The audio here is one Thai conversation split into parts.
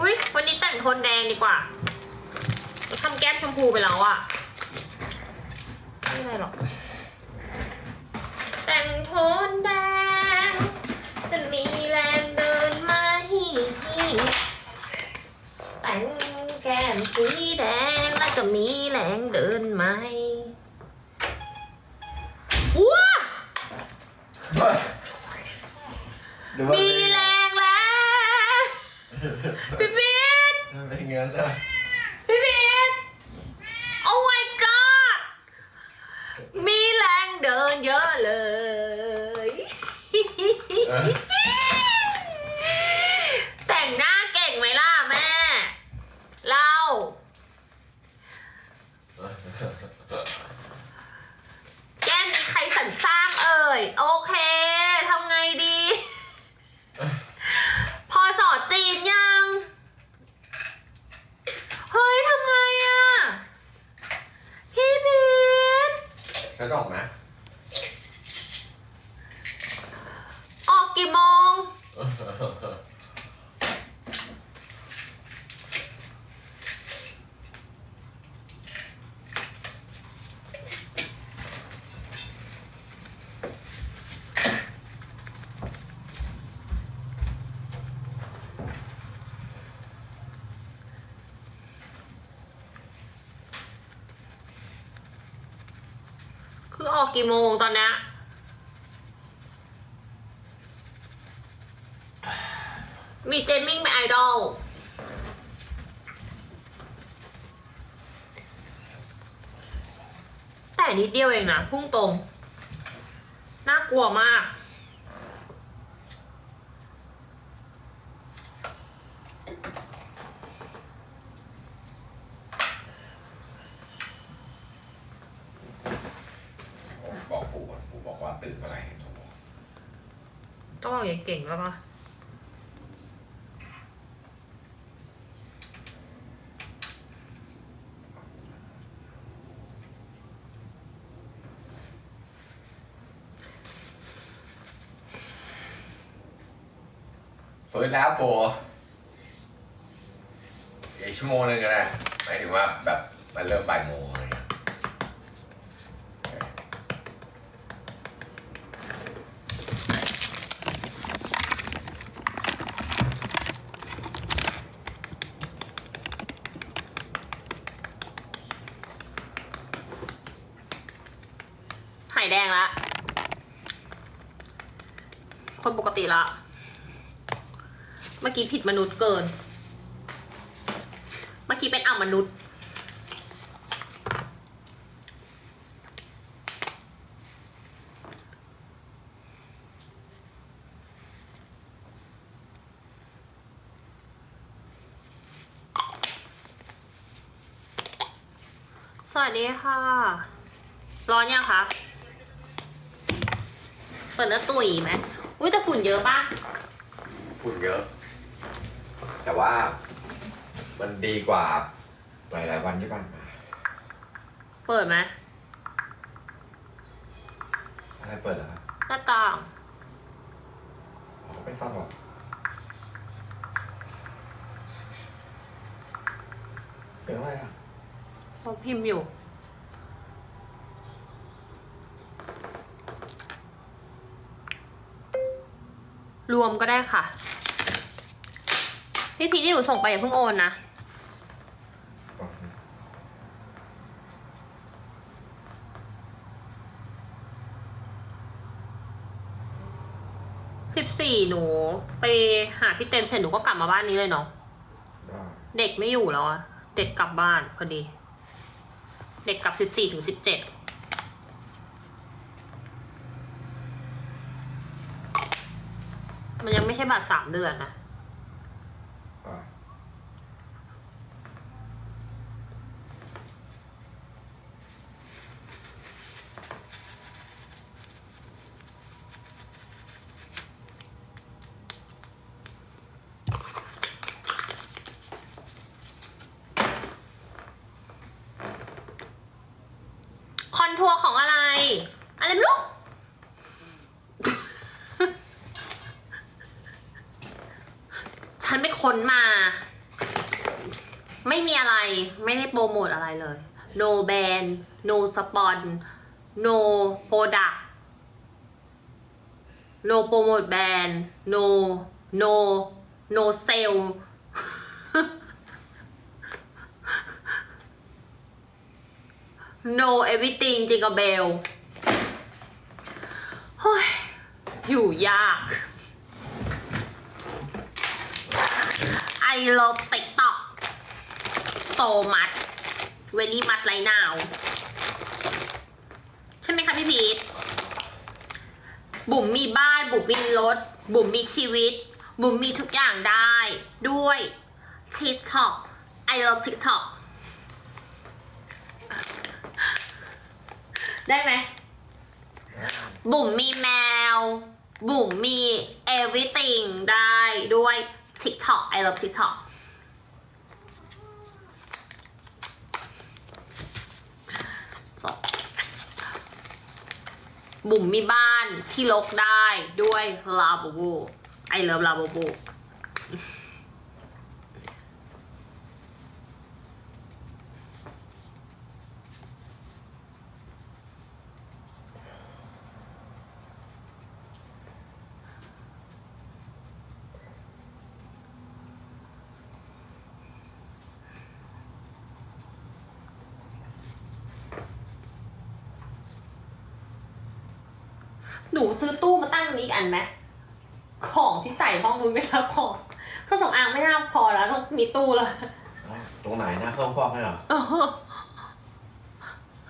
อุ๊ยวันนี้แต่งโทนแดงดีกว่าทำแก้มชมพูไปแล้วอะไม่เป็นไรหรอก แต่งโทนแดง จะมีแรงเดินไหมแต่งแก้มสีแดงแล้วจะมีแรงเดินไหมว้า หรือว่า มีแรงแล้ว พี่พีท เป็นอย่างนั้นใช่ไหม พี่พีท Oh my god มีแรงเดินเยอะเลย เออ แต่งหน้าเก่งไหมล่ะแม่ เรา แก้มมีใครสรรสร้างเอ่ย โอเคทำไงดี พอสอจีนยัง เฮ้ยทำไงอะพี่พีท ฉันออกนะ ออกกี่โมง คือออ กี่โมงตอนนี้มีเจนมิ่งเป็นไอดอลแต่นิดเดียวเองนะพุ่งตรง น่ากลัวมากปู่ก่อนปู่บอกว่าตื่นเมื่อไหร่โทรบอก ต้องเอาอย่างเก่งแล้วปะฟื้นแล้วปู่อีกชั่วโมงนึงก็ได้หมายถึงว่าแบบมันเริ่มบ่ายโมงอะไรเงี้ยโอเค หายแดงละ คนปกติละ เมื่อกี้ผิดมนุษย์เกิน เมื่อกี้เป็นอมนุษย์สวัสดีค่ะ ร้อนยังคะ เปิดแล้วตุ๋ยไหม อุ้ยแต่ฝุ่นเยอะปะฝุ่นเยอะ แต่ว่ามันดีกว่าหลายๆวันที่ผ่านมา เปิดไหมอะไรเปิดเหรอครับหน้าต่างอ๋อไม่ทราบหรอกเป็นอะไรอะเขาพิมพ์อยู่ รวมก็ได้ค่ะ พี่พีชที่หนูส่งไปอย่าเพิ่งโอนนะสิบสี่หนู ไปหาพี่เต็มเสร็จหนูก็กลับมาบ้านนี้เลยเนาะได้เด็กไม่อยู่แล้วอะเด็กกลับบ้านพอดี เด็กกลับสิบสี่ถึงสิบเจ็ด มันยังไม่ใช่บัตรสามเดือนนะะคอนทัวร์ของอะไร รโมทอะไรเลย no ban no spon no product no promote ban no no no sale no everything จริงกับเบลเฮ้ย อยู่ยาก I love TikTok so much very much right now ใช่ไหมคะพี่พีทบุ๋มมีบ้าน บุ๋มมีรถ บุ๋มมีชีวิต บุ๋มมีทุกอย่างได้ ด้วย TikTok I love TikTok ได้ไหม บุ๋มมีแมว บุ๋มมี everything ได้ด้วย TikTok I love TikTok จบบุ๋มมีบ้านที่ลกได้ด้วยลาบูบูไอเลิฟลาบูบู หนูซื้อตู้มาตั้งนี้อีกอันไหมของที่ใส่ห้องนู้นไม่รับพอเครื่องสำอางไม่น่าพอแล้วต้องมีตู้แล้วตรงไหนหน้าเครื่องฟอกเนี่ยเหรอ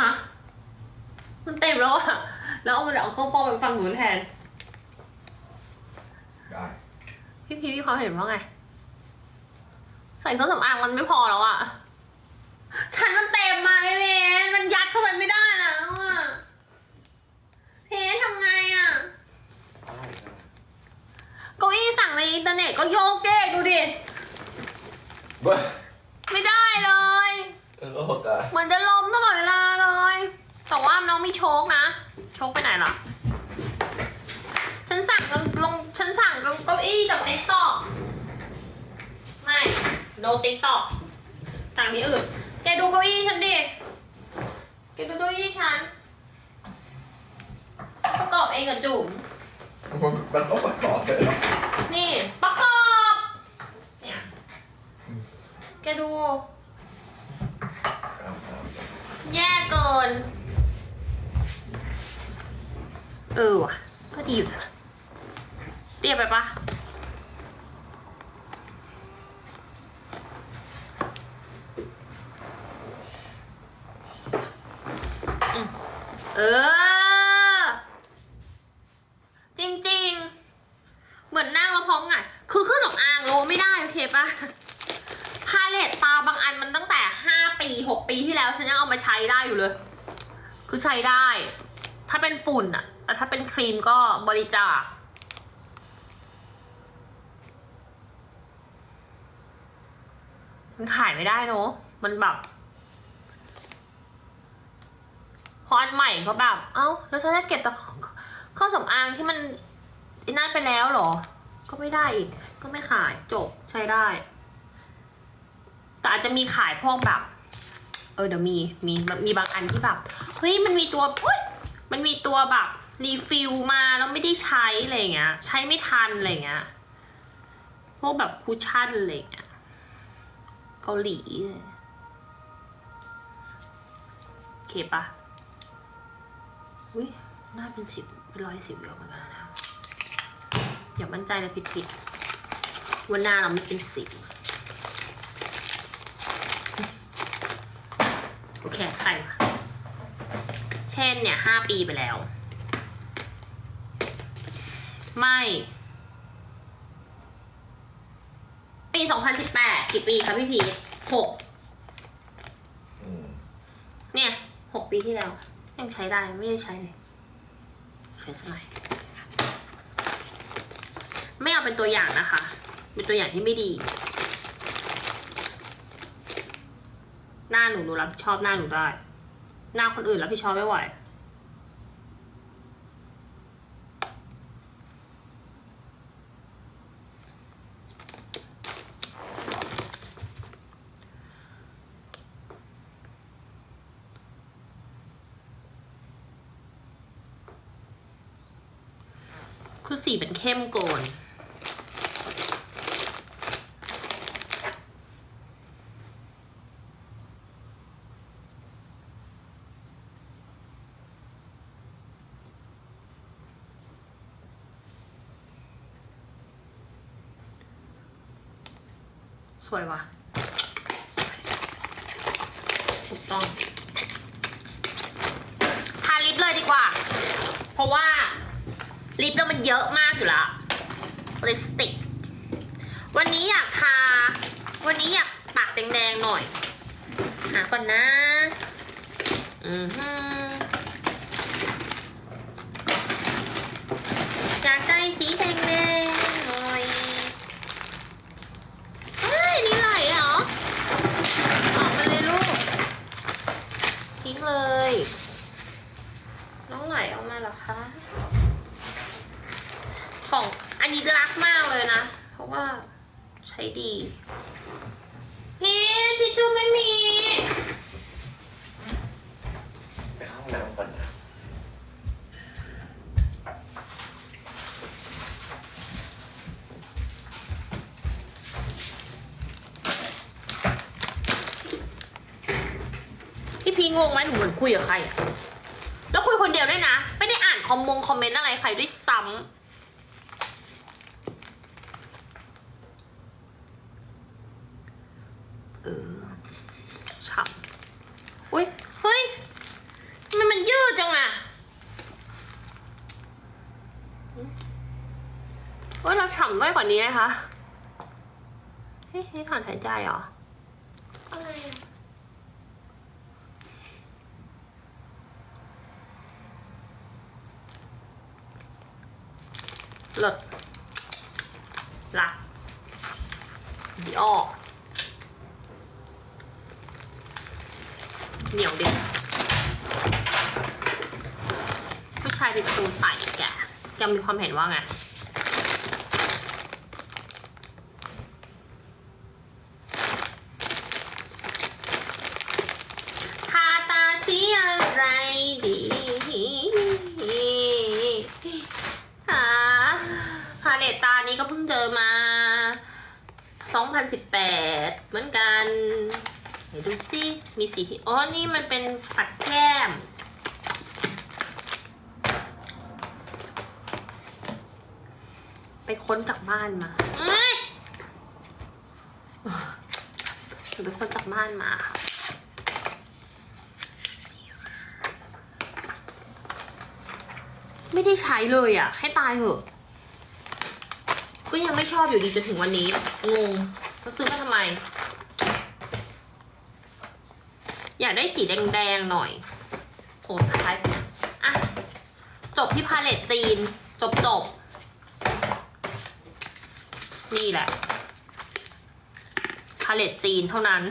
ฮะมันเต็มแล้วอะแล้วเอามันเอาเข้าฟอกไปฟังหนูนแทน ได้พี่พีพี่เขามเห็นว่าไง ใส่เครื่องสำอางมันไม่พอแล้วอะฉันมันเต็มมาเลยเพนมันยัดเข้าไปไม่ได้แล้วอะ เพนทำไงอะเก้าอี้สั่งในอินเทอร์เน็ตก็โยกเยกดูดิ เบ้อไม่ได้เลย โลกอะเหมือนจะล้มตลอดเวลาเลย แต่ว่าน้องมีโชคนะ โชคไปไหนล่ะ ฉันสั่งลง ฉันสั่งเก้าอี้จากติ๊กต็อกไม่โดติ๊กต็อกสั่งที่อื่น แกดูเก้าอี้ฉันดิ แกดูเก้าอี้ฉันฉันประกอบ เองกับจุ๋มมันมันต้องประกอบเลยเหรอนี่ประกอบ เนี่ย แกดู ครับครับแย่เกิน เออว่ะ ก็ดีอยู่นะเตี้ยไปปะอืมเออ จริงๆ เหมือนนั่งแล้วพร้อมไงคือเครื่องสำอางโลไม่ได้ โอเคปะ พาเลตตาบางอันมันตั้งแต่ห้าปีหกปีที่แล้ว ฉันยังเอามาใช้ได้อยู่เลย คือใช้ได้ ถ้าเป็นฝุ่นอะแต่ถ้าเป็นค รีมก็บริจาคมันขายไม่ได้เนอะมันแบบพออันใหม่เขาแบบ เอ้า แล้วฉันจะเก็บแต่เครื่อสำอางที่มันนั่นไปแล้วเหรอ ก็ไม่ได้อีก ก็ไม่ขาย จบ ใช้ได้ แต่อาจจะมีขายพวกแบบ เออเดี๋ยวมี มี มีบางอันที่แบบ เฮ้ย มันมีตัวอุ๊ยมันมีตัวแบบ รีฟิลมาแล้วไม่ได้ใช้อะไรเงี้ย ใช้ไม่ทันอะไรเงี้ย พวกแบบคุชชั่นอะไรเงี้ยเกาหลีโอเคปะอุ้ยหน้าเป็นสิบเป็นร้อยสิบเยอะเหมือนกันนะอย่ามั่นใจเลยผิดๆว่าหน้าเราไม่เป็นสิบโอเคใครเช่นเนี่ยห้าปีไปแล้ว ไม่ ปีสองพันสิบแปดกี่ปีคะพี่พีหกอืมเนี่ยหกปีที่แล้ว ยังใช้ได้ไม่ได้ใช้เลยใช้สมัยไม่เอาเป็นตัวอย่างนะคะ เป็นตัวอย่างที่ไม่ดี หน้าหนูหนูรับผิดชอบหน้าหนูได้ หน้าคนอื่นรับผิดชอบไม่ไหว สี เข้มโกนสวยว่ะถูกต้อง ทาลิปเลยดีกว่า เพราะว่า ลิปเรามันเยอะมากอยู่แล้วลิปสติก วันนี้อยากทา วันนี้อยากปากแดงๆหน่อย หาก่อนนะ อือฮึอยากได้สีแดงๆหน่อยเฮ้ยนี่ไหลเหรอ ออกมาเลยลูก ทิ้งเลย น้องไหลออกมาเหรอคะ นนี้รักมากเลยนะ เพราะว่าใช้ดีพี่ทิชชู่ไม่มี ไปเข้าห้องน้ำก่อนนะพี่พีงงไหมหนูเหมือนคุยกับใครอะแล้วคุยคนเดียวด้วยนะ ไม่ได้อ่านคอมมงคอมเมนต์อะไรใครด้วยซ้ำเออฉ่ำอุ้ย เฮ้ยทำไมมันยืดจังอะ ว่าเราฉ่ำได้กว่านี้ไหมคะเฮ้ยถอนหายใจเหรออะไรอะเลิศรักดีออกเหนียวดิผู้ชายติดตูใส่แก แกมีความเห็นว่าไงทาตาสีอะไรดีหาพาเลตตานี้ก็เพิ่งเจอมา 2018 เหมือนกัน เดี๋ยวดูสิ มีสีที่อ๋อ นี่มันเป็นปัดแก้ม ไป ค้นจากบ้านมาเอ้ยหนูไปค้นจากบ้านมาค่ะไม่ได้ใช้เลยอะ ให้ตายเหอะ ก็ยังไม่ชอบอยู่ดีจนถึงวันนี้ งงเขาซื้อมาทำไม อยากได้สีแดงๆหน่อยโถท้ายอะ จบที่พาเลตจีน จบจบๆ นี่แหละพาเลตจีนเท่านั้น